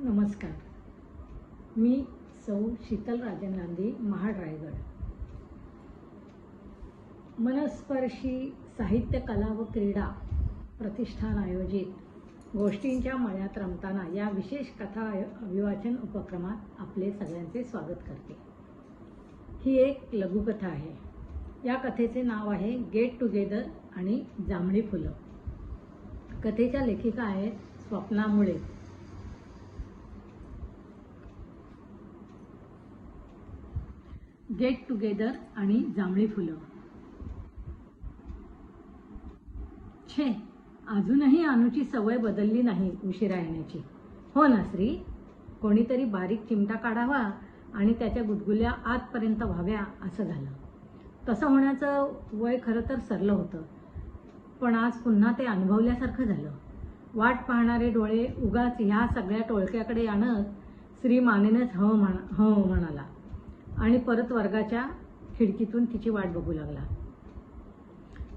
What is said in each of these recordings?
नमस्कार. मी सौ शीतल राजन गांधी महाड रायगड. मनस्पर्शी साहित्य कला व क्रीडा प्रतिष्ठान आयोजित गोष्टींच्या मळ्यात रमताना या विशेष कथा अभिवाचन उपक्रमात आपले सगळ्यांचे स्वागत करते. ही एक लघुकथा आहे. या कथेचे नाव आहे गेट टुगेदर आणि जांभळी फुलं. कथेच्या लेखिका आहेत स्वप्नामुळे गेट टुगेदर आणि जांभळी फुलं. छे अजूनही अनुची सवय बदलली नाही उशिरा येण्याची. हो ना श्री? कोणीतरी बारीक चिमटा काढावा आणि त्याच्या गुदगुल्या आतपर्यंत व्हाव्या असं झालं. तसं होण्याचं वय खरं तर सरलं होतं. पण आज पुन्हा ते अनुभवल्यासारखं झालं. वाट पाहणारे डोळे उगाच ह्या सगळ्या टोळक्याकडे आणत श्री मानेनंच हो म्हण हो म्हणाला. आणि परत वर्गाच्या खिडकीतून तिची वाट बघू लागला.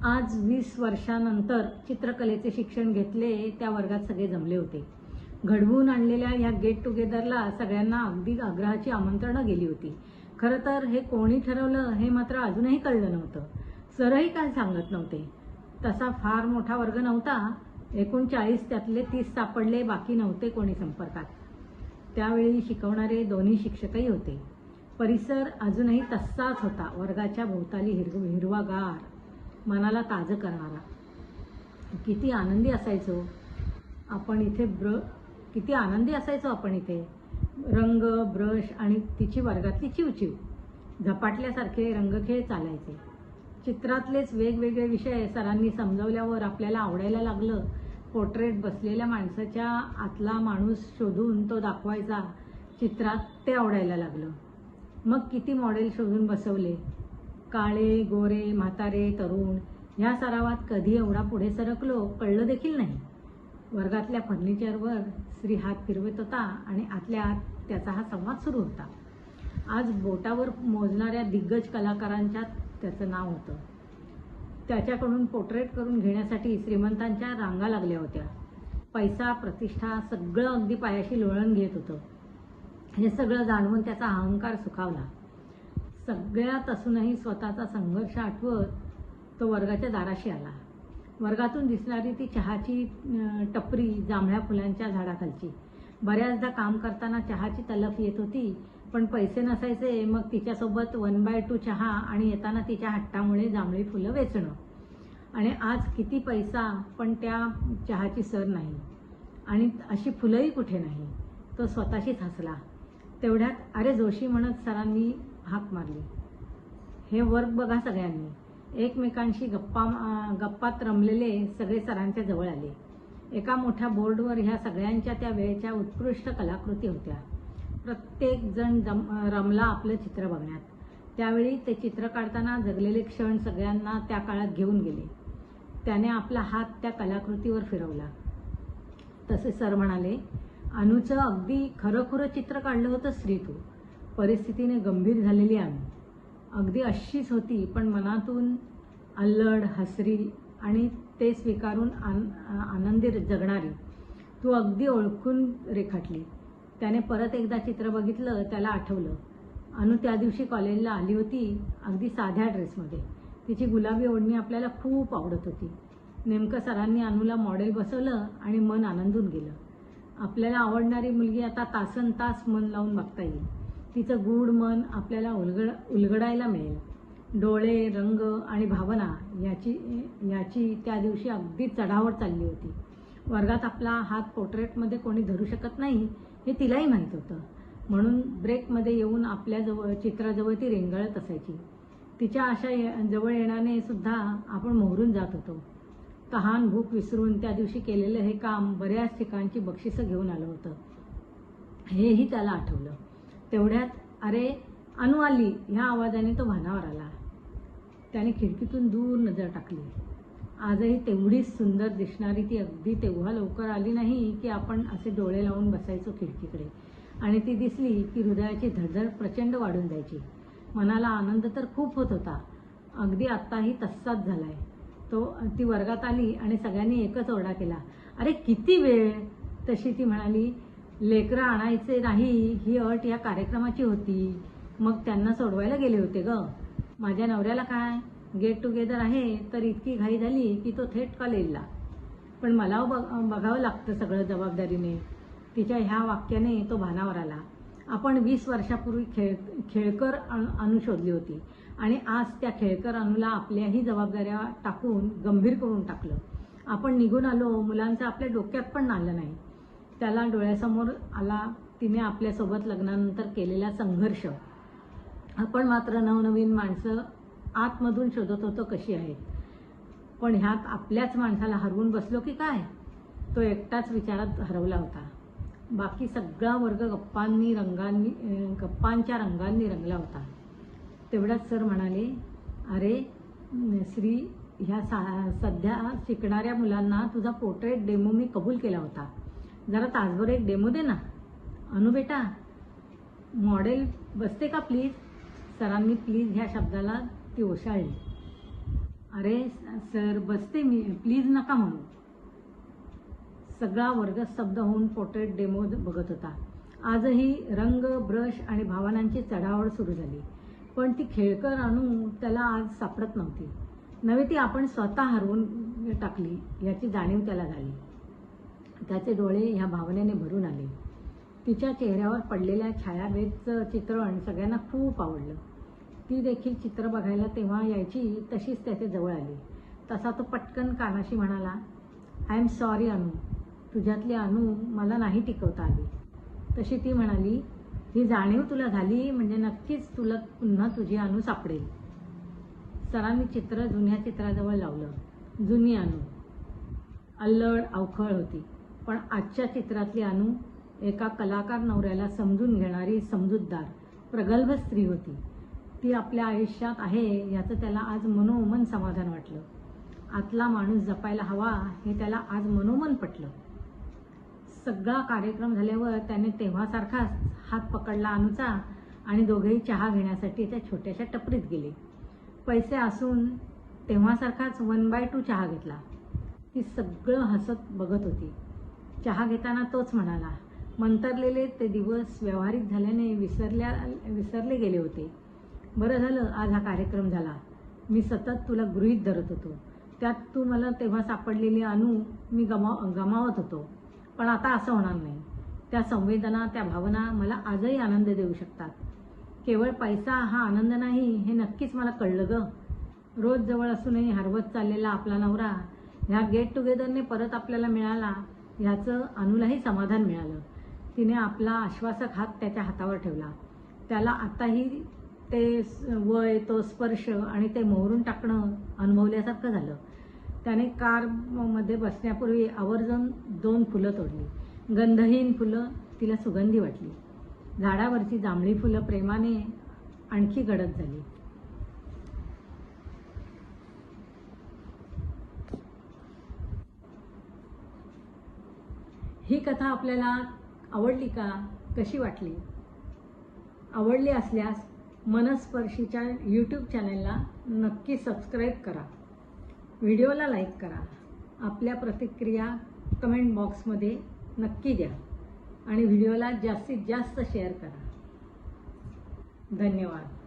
आज वीस वर्षानंतर चित्रकलेचे शिक्षण घेतले त्या वर्गात सगळे जमले होते. घडवून आणलेल्या ह्या गेट टुगेदरला सगळ्यांना अगदी आग्रहाची आमंत्रणं गेली होती. खरं तर हे कोणी ठरवलं हे मात्र अजूनही कळलं नव्हतं. सरही काय सांगत नव्हते. तसा फार मोठा वर्ग नव्हता एकूण चाळीस त्यातले तीस सापडले बाकी नव्हते कोणी संपर्कात. त्यावेळी शिकवणारे दोन्ही शिक्षकही होते. परिसर अजूनही तसाच होता. वर्गाच्या भोवताली हिरव हिरवागार मनाला ताजं करणारा. किती आनंदी असायचो. आपण इथे ब्र किती आनंदी असायचो आपण इथे. रंग ब्रश आणि तिची वर्गातली चिवचिव. झपाटल्यासारखे रंगखेळ चालायचे. चित्रातलेच वेगवेगळे विषय सरांनी समजवल्यावर आपल्याला आवडायला लागलं. पोर्ट्रेट बसलेल्या माणसाच्या आतला माणूस शोधून तो दाखवायचा. चित्रात ते आवडायला लागलं. मग किती मॉडेल शोधून बसवले? काळे गोरे म्हातारे तरुण ह्या सरावात कधी एवढा पुढे सरकलो कळलं देखील नाही. वर्गातल्या फर्निचरवर श्री हात फिरवत होता आणि आतल्या आत त्याचा हा संवाद सुरू होता. आज बोटावर मोजणाऱ्या दिग्गज कलाकारांच्यात त्याचं नाव होतं. त्याच्याकडून पोर्ट्रेट करून घेण्यासाठी श्रीमंतांच्या रांगा लागल्या होत्या. पैसा प्रतिष्ठा सगळं अगदी पायाशी लोळण घेत होतं. हे सगळं जाणवून त्याचा अहंकार सुखावला. सगळ्यात असूनही स्वतःचा संघर्ष आठवत तो वर्गाच्या दाराशी आला. वर्गातून दिसणारी ती चहाची टपरी जांभळ्या फुलांच्या झाडाखालची. बऱ्याचदा काम करताना चहाची तलफ येत होती पण पैसे नसायचे मग तिच्यासोबत वन बाय टू चहा आणि येताना तिच्या हट्टामुळे जांभळी फुलं वेचणं. आणि आज किती पैसा पण त्या चहाची सर नाही. आणि अशी फुलंही कुठे नाही. तो स्वतःशीच हसला. तेवढ्यात अरे जोशी म्हणत सरांनी हाक मारली. हे वर्क बघा सगळ्यांनी. एकमेकांशी गप्पा गप्पात रमलेले सगळे सरांच्या जवळ आले. एका मोठ्या बोर्डवर ह्या सगळ्यांच्या त्या वेळेच्या उत्कृष्ट कलाकृती होत्या. प्रत्येक जण जम रमला आपलं चित्र बघण्यात. त्यावेळी ते चित्र काढताना जगलेले क्षण सगळ्यांना त्या काळात घेऊन गेले. त्याने आपला हात त्या कलाकृतीवर फिरवला. तसे सर म्हणाले अनुचं अगदी खरंखुरं चित्र काढलं होतं श्री तू परिस्थितीने गंभीर झालेली अनु अगदी अशीच होती पण मनातून अल्लड हसरी आणि ते स्वीकारून आन आनंदी जगणारी. तू अगदी ओळखून रेखाटली. त्याने परत एकदा चित्र बघितलं त्याला आठवलं. अनु त्या दिवशी कॉलेजला आली होती अगदी साध्या ड्रेसमध्ये. तिची गुलाबी ओढणी आपल्याला खूप आवडत होती. नेमकं सरांनी अनुला मॉडेल बसवलं आणि मन आनंदून गेलं. आपल्याला आवडणारी मुलगी आता तासन तास मन लावून बघता येईल. तिचं गूढ मन आपल्याला उलगड उलगडायला मिळेल. डोळे रंग आणि भावना याची याची त्या दिवशी अगदी चढावर चालली होती. वर्गात आपला हात पोर्ट्रेटमध्ये कोणी धरू शकत नाही हे तिलाही माहीत होतं. म्हणून ब्रेकमध्ये येऊन आपल्याजवळ चित्राजवळ ती रेंगाळत असायची. तिच्या अशा ये- जवळ येण्याने सुद्धा आपण मोहरून जात होतो. तहान भूक विसरून त्या दिवशी केलेलं हे काम बऱ्याच ठिकाणची बक्षिसं घेऊन आलं होतं. हेही त्याला आठवलं. तेवढ्यात अरे अनु आली ह्या आवाजाने तो भानावर आला. त्याने खिडकीतून दूर नजर टाकली. आजही तेवढीच सुंदर दिसणारी ती अगदी तेव्हा लवकर आली नाही की आपण असे डोळे लावून बसायचो खिडकीकडे. आणि ती दिसली की हृदयाची धडधड प्रचंड वाढून जायची. मनाला आनंद तर खूप होत होता. अगदी आत्ताही तस्साच झाला आहे तो ती वर्गात आली आणि सगळ्यांनी एकच ओरडा केला. अरे किती वेळ तशी ती म्हणाली. लेकरं आणायचे नाही ही अट या कार्यक्रमाची होती. मग त्यांना सोडवायला गेले होते ग. माझ्या नवऱ्याला काय? गेट टुगेदर आहे तर इतकी घाई झाली की तो थेट कॉलेजला. पण मला बघ बघावं लागतं सगळं जबाबदारीने. तिच्या ह्या वाक्याने तो भानावर आला. आपण वीस वर्षापूर्वी खेळ खेळकर अणु अणू शोधली होती. आणि आज त्या खेळकर अणूला आपल्याही जबाबदाऱ्या टाकून गंभीर करून टाकलं. आपण निघून आलो मुलांचं आपल्या डोक्यात पण आलं नाही. त्याला डोळ्यासमोर आला तिने आपल्यासोबत लग्नानंतर केलेला संघर्ष. आपण मात्र नवनवीन माणसं आतमधून शोधत होतो कशी आहेत. पण ह्यात आपल्याच माणसाला हरवून बसलो की काय? तो एकटाच विचारात हरवला होता. बाकी सगळा वर्ग गप्पांनी रंगांनी गप्पांच्या रंगांनी रंगला होता. तेवढ्याच सर म्हणाले अरे श्री ह्या सा सध्या शिकणाऱ्या मुलांना तुझा पोर्ट्रेट डेमो मी कबूल केला होता. जरा तासभर एक डेमो दे ना. अनु बेटा मॉडेल बसते का प्लीज? सरांनी प्लीज ह्या शब्दाला ती ओशाळली. अरे सर बसते मी प्लीज नका म्हणू. सगळा वर्ग स्तब्ध होऊन पोर्ट्रेट डेमो बघत होता. आजही रंग ब्रश आणि भावनांची चढावड सुरू झाली. पण ती खेळकर आणून त्याला आज सापडत नव्हती. नव्हे ती आपण स्वतः हरवून टाकली याची जाणीव त्याला झाली. त्याचे डोळे ह्या भावनेने भरून आले. तिच्या चेहऱ्यावर पडलेल्या छायाभेदचं चित्रण सगळ्यांना खूप आवडलं. ती देखील चित्र बघायला तेव्हा यायची तशीच त्याचे जवळ आली. तसा तो पटकन कानाशी म्हणाला आय एम सॉरी अनु. तुझ्यातली अनु मला नाही टिकवता आली. तशी ती म्हणाली ही जाणीव तुला झाली म्हणजे नक्कीच तुला पुन्हा तुझी अणू सापडेल. सरांनी चित्र जुन्या चित्राजवळ लावलं. जुनी अणू अल्लड अवखळ होती. पण आजच्या चित्रातली अणू एका कलाकार नवऱ्याला समजून घेणारी समजूतदार प्रगल्भ स्त्री होती. ती आपल्या आयुष्यात आहे याचं त्याला आज मनोमन समाधान वाटलं. आतला माणूस जपायला हवा हे त्याला आज मनोमन पटलं. सगळा कार्यक्रम झाल्यावर त्याने तेव्हासारखाच हात पकडला अनुचा आणि दोघेही चहा घेण्यासाठी त्या छोट्याशा टपरीत गेले. पैसे असून तेव्हासारखाच वन बाय टू चहा घेतला. ती सगळं हसत बघत होती. चहा घेताना तोच म्हणाला मंतरलेले ते दिवस व्यावहारिक झाल्याने विसरल्या विसरले गेले होते. बरं झालं आज हा कार्यक्रम झाला. मी सतत तुला गृहीत धरत होतो. त्यात तू मला तेव्हा सापडलेली अणू मी गमाव गमावत होतो. पण आता असं होणार नाही. त्या संवेदना त्या भावना मला आजही आनंद देऊ शकतात. केवळ पैसा हा आनंद नाही हे नक्कीच मला कळलं ग. रोज जवळ असूनही हरवत चाललेला आपला नवरा ह्या गेट टुगेदरने परत आपल्याला मिळाला ह्याचं अनुलाही समाधान मिळालं. तिने आपला आश्वासक हात त्याच्या हातावर ठेवला. त्याला आताही ते वय तो स्पर्श आणि ते मोहरून टाकणं अनुभवल्यासारखं झालं. त्याने कारमध्ये बसण्यापूर्वी आवर्जून दोन फुलं तोडली. गंधहीन फुलं तिला सुगंधी वाटली. झाडावरची जांभळी फुलं प्रेमाने आणखी गडद झाली. ही कथा आपल्याला आवडली का? कशी वाटली? आवडली असल्यास मनस्पर्शीच्या यूट्यूब चॅनलला नक्की सबस्क्राईब करा. व्हिडिओला लाईक करा. आपल्या प्रतिक्रिया कमेंट बॉक्समध्ये नक्की द्या. आणि व्हिडिओला जास्तीत जास्त शेअर करा. धन्यवाद.